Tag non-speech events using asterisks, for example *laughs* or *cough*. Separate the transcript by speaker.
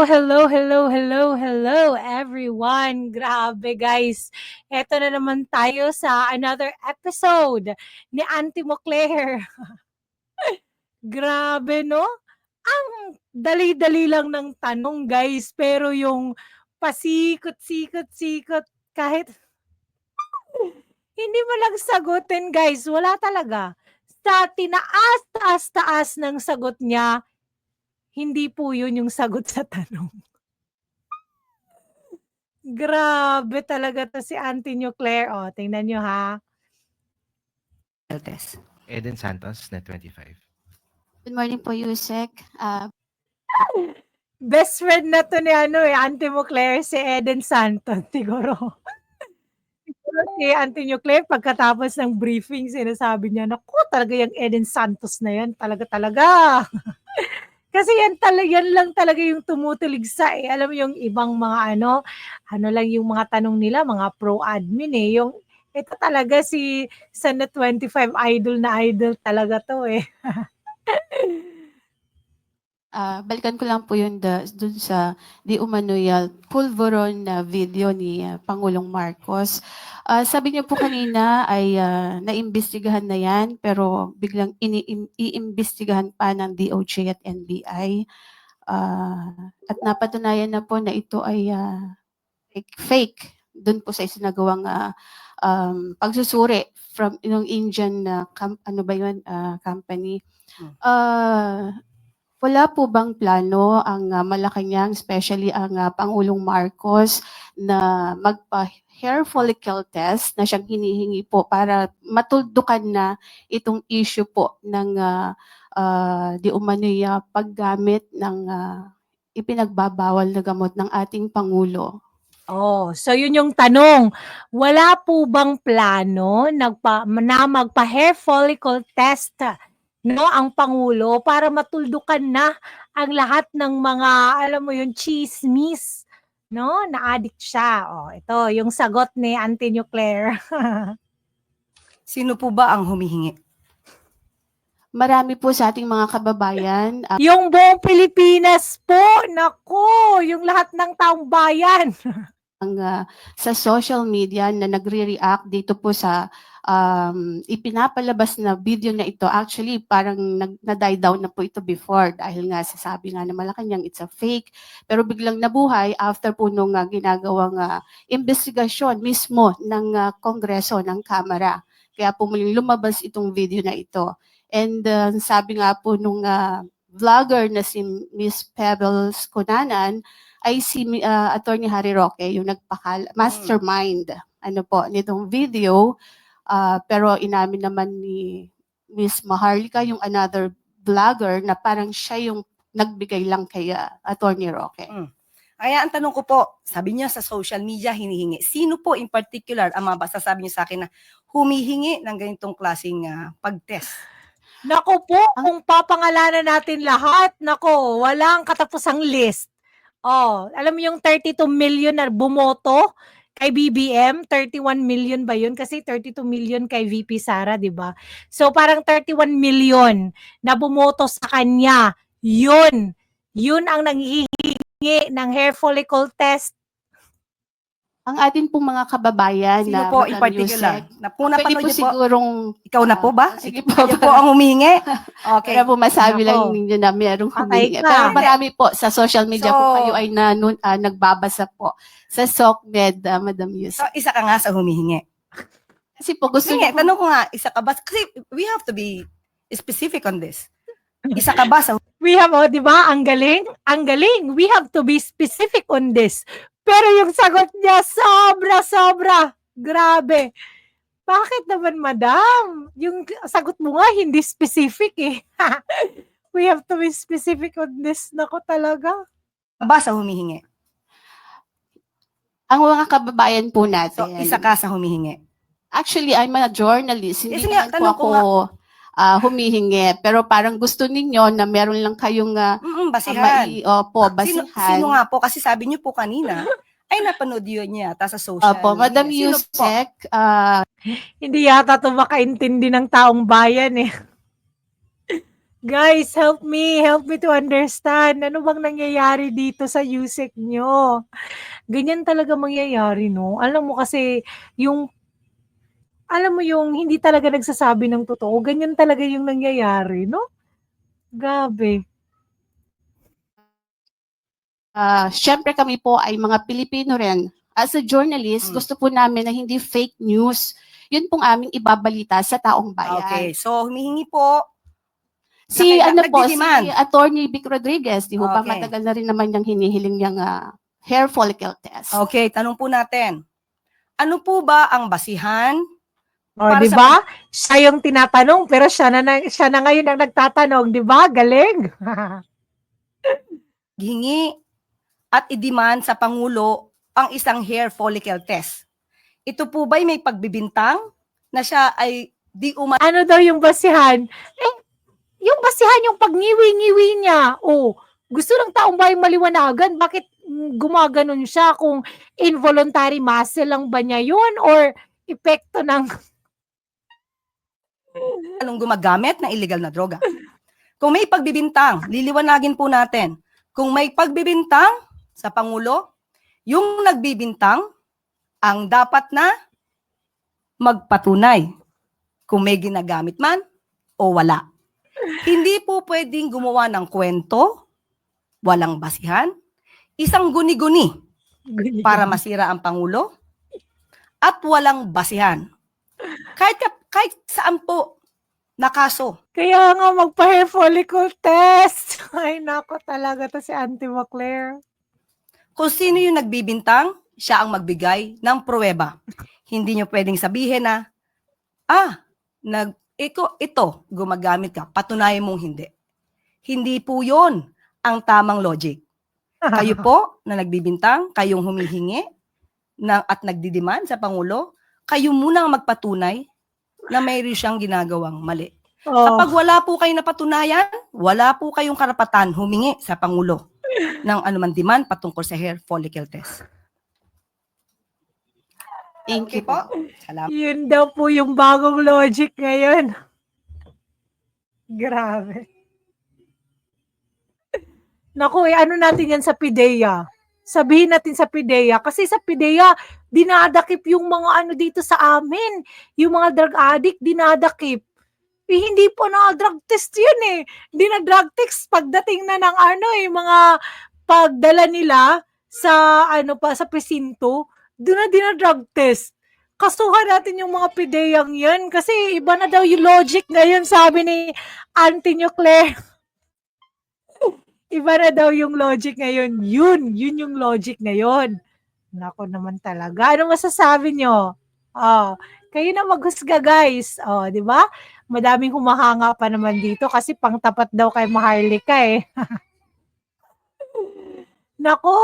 Speaker 1: Hello, hello, hello, hello, everyone. Grabe, guys. Eto na naman tayo sa another episode ni Auntie Moclair. *laughs* Grabe, no? Ang dali-dali lang ng tanong, guys. Pero yung pasikot-sikot-sikot kahit *laughs* hindi mo lang sagutin, guys. Wala talaga. Sa tinaas, taas, taas ng sagot niya, hindi po yun yung sagot sa tanong. Grabe talaga 'to si Auntie New Claire. Oh, tingnan niyo ha.
Speaker 2: test.
Speaker 3: Eden Santos, Net 25.
Speaker 2: Good morning po, Yusek. Ah,
Speaker 1: Best friend na 'to ni ano eh, Auntie Mo Claire, si Eden Santos *laughs* siguro. Siguro si Auntie New Claire pagkatapos ng briefing sinasabi niya, "Naku, talaga yung Eden Santos na yan, talaga talaga." *laughs* Kasi yan tala yan lang talaga yung tumutuligsa eh. Alam mo yung ibang mga ano, ano lang yung mga tanong nila, mga pro admin eh. Yung ito talaga si sa Net 25 idol na idol talaga 'to eh. *laughs*
Speaker 2: ah, balikan ko lang po yun da, dun sa di umano'y ah, pulveron na video ni ah, Pangulong Marcos. Ah, sabi niyo po kanina ay ah, naimbestigahan na yan pero biglang iimbestigahan pa ng DOJ at NBI. Ah, at napatunayan na po na ito ay ah, fake, fake dun po sa isinagawang ah, um, pagsusuri from yung Indian na com- ano ba yun ah, company.
Speaker 4: Hmm.
Speaker 2: Wala po bang plano ang ah, Malacanang, especially ang ah, Pangulong Marcos na magpa-hair follicle test na siyang hinihingi po para matuldukan na itong issue po ng ah, ah, di umano'y ah, paggamit ng ah, ipinagbabawal na gamot ng ating Pangulo.
Speaker 1: Oh, so yun yung tanong. Wala po bang plano nagpa, na magpa-hair follicle test no ang pangulo para matuldukan na ang lahat ng mga alam mo yung chismis no na addict siya. Oh, ito yung sagot ni Auntie Claire. *laughs*
Speaker 4: Sino po ba ang humihingi?
Speaker 2: Marami po sa ating mga kababayan ah, *laughs*
Speaker 1: yung buong Pilipinas po, nako, yung lahat ng taong bayan. *laughs*
Speaker 2: ang ah, sa social media na nagre-react dito po sa um, ipinapalabas na video na ito. Actually, parang nag, na-die down na po ito before dahil nga sasabi nga na Malacanang it's a fake. Pero biglang nabuhay after po nung ah, ginagawang ah, investigasyon mismo ng ah, Kongreso, ng Kamara. Kaya po muling lumabas itong video na ito. And ah, sabi nga po nung ah, vlogger na si Miss Pebbles Kunanan, ay si uh, Attorney Harry Roque, yung nagpakal mastermind ano po nitong video. Ah, pero inamin naman ni Miss Maharlika, yung another vlogger, na parang siya yung nagbigay lang kay ah, Attorney Roque.
Speaker 4: Kaya ang tanong ko po, sabi niya sa social media hinihingi. Sino po in particular ang mga sasabi niyo sa akin na humihingi ng ganitong klaseng ah, pag-test?
Speaker 1: Nako po, kung papangalanan natin lahat, nako, walang katapusang list. Oh, alam mo yung 32 million na bumoto kay BBM, 31 million ba yun? Kasi 32 million kay VP Sara, di ba? So parang 31 million na bumoto sa kanya. Yun. Yun ang nanghihingi ng hair follicle test.
Speaker 2: Ang atin pong mga kababayan
Speaker 4: Sino
Speaker 2: na
Speaker 4: po in particular? Na po
Speaker 2: pwede
Speaker 4: napanood
Speaker 2: po
Speaker 4: niyo po,
Speaker 2: sigurong
Speaker 4: ikaw na po ba?
Speaker 2: Sige po.
Speaker 4: Kayo po ang humihingi? *laughs* Okay.
Speaker 2: Kaya po masabi lang ninyo na mayroong
Speaker 1: Patay
Speaker 2: humingi.
Speaker 1: ka.
Speaker 2: Pero marami po sa social media
Speaker 4: So-
Speaker 2: kung kayo ay nanun, ah, nagbabasa po sa SOCMED, ah, Madam Yusek.
Speaker 4: So, isa ka nga sa humihingi.
Speaker 2: Kasi po gusto
Speaker 4: Sige,
Speaker 2: niyo po-
Speaker 4: tanong ko nga, isa ka ba? Kasi we have to be specific on this. Isa ka ba sa
Speaker 1: We have, oh, di ba? Ang galing. Ang galing. We have to be specific on this. Pero yung sagot niya, sobra, sobra. Grabe. Bakit naman, madam? Yung sagot mo nga, hindi specific eh. *laughs* We have to be specific on this. Nako talaga.
Speaker 4: ba sa humihingi?
Speaker 2: ang mga kababayan po
Speaker 4: So,
Speaker 2: natin.
Speaker 4: isa ka sa humihingi.
Speaker 2: Actually, I'm a journalist. Hindi
Speaker 4: Yes, nga,
Speaker 2: naman po ako
Speaker 4: ko nga.
Speaker 2: Ah, humihingi. Pero parang gusto ninyo na meron lang kayong uh,
Speaker 4: Mm, basihan.
Speaker 2: mai, opo,
Speaker 4: Sino,
Speaker 2: basihan.
Speaker 4: sino nga po? Kasi sabi niyo po kanina, ay napanood yun niya yata sa social
Speaker 2: Opo, Madam
Speaker 4: media. Sino po?
Speaker 2: Yusek, ah,
Speaker 1: Hindi yata to makaintindi ng taong bayan eh. *laughs* Guys, help me, help me to understand. Ano bang nangyayari dito sa USEC nyo? Ganyan talaga mangyayari, no? Alam mo kasi, yung, alam mo yung hindi talaga nagsasabi ng totoo, ganyan talaga yung nangyayari, no? Grabe.
Speaker 2: Ah, syempre kami po ay mga Pilipino rin. As a journalist,
Speaker 4: Mm.
Speaker 2: gusto po namin na hindi fake news. Yun pong aming ibabalita sa taong bayan.
Speaker 4: Okay, so humihingi po.
Speaker 2: Si ano po, si. Attorney Vic Rodriguez, di ho ba
Speaker 4: Okay.
Speaker 2: matagal na rin naman niyang hinihiling niyang ah, hair follicle test.
Speaker 4: Okay, tanong po natin. Ano po ba ang basihan?
Speaker 1: O,
Speaker 4: Para
Speaker 1: di
Speaker 4: sa-
Speaker 1: ba? Siya yung tinatanong, pero siya na, na- siya na ngayon ang nagtatanong, di ba? Galing. *laughs*
Speaker 4: Hingi at i-demand sa Pangulo ang isang hair follicle test. Ito po ba'y may pagbibintang na siya ay di uma
Speaker 1: ano daw yung basihan? Eh, yung basihan yung pagniwi-ngiwi niya. Oh, gusto ng taong bayan maliwanagan. Bakit mm, gumaganon siya kung involuntary muscle lang ba niya yun or epekto ng
Speaker 4: anong gumagamit ng illegal na droga. Kung may pagbibintang, liliwanagin po natin. Kung may pagbibintang sa Pangulo, yung nagbibintang ang dapat na magpatunay kung may ginagamit man o wala. Hindi po pwedeng gumawa ng kwento, walang basihan, isang guni-guni para masira ang Pangulo at walang basihan. Kahit, ka- kahit saan po na kaso.
Speaker 1: Kaya nga magpa-hair follicle test. *laughs* Ay, nako talaga to si Auntie Maclaire.
Speaker 4: Kung sino yung nagbibintang, siya ang magbigay ng pruweba. Hindi nyo pwedeng sabihin na, ah, nag, ito, ito, gumagamit ka, patunayan mong hindi. Hindi po yon ang tamang logic. *laughs* Kayo po na nagbibintang, kayong humihingi na, at nagdidiman sa Pangulo, kayo muna ang magpatunay na mayroon siyang ginagawang mali.
Speaker 1: Oh,
Speaker 4: Kapag wala po kayo napatunayan, wala po kayong karapatan humingi sa Pangulo ng anuman demand patungkol sa hair follicle test.
Speaker 2: Thank
Speaker 4: Okay
Speaker 2: you
Speaker 4: po.
Speaker 2: po.
Speaker 4: Salamat.
Speaker 1: yun daw po yung bagong logic ngayon. Grabe. Naku, eh, ano natin yan sa PIDEA? Sabihin natin sa PIDEA. Kasi sa PIDEA, dinadakip yung mga ano dito sa amin. Yung mga drug addict, dinadakip. Eh, hindi po na drug test yun eh. Hindi na drug test pagdating na ng ano eh, mga pagdala nila sa ano pa sa presinto, doon na din na drug test. Kasuhan natin yung mga pideyang yan kasi iba na daw yung logic ngayon sabi ni Auntie Claire. Iba na daw yung logic ngayon. Yun, yun yung logic ngayon. Nako naman talaga. Ano masasabi nyo? Oh, kayo na maghusga guys. Oh, di ba? Madaming humahanga pa naman dito kasi pangtapat daw kay Maharlika eh. *laughs* Nako,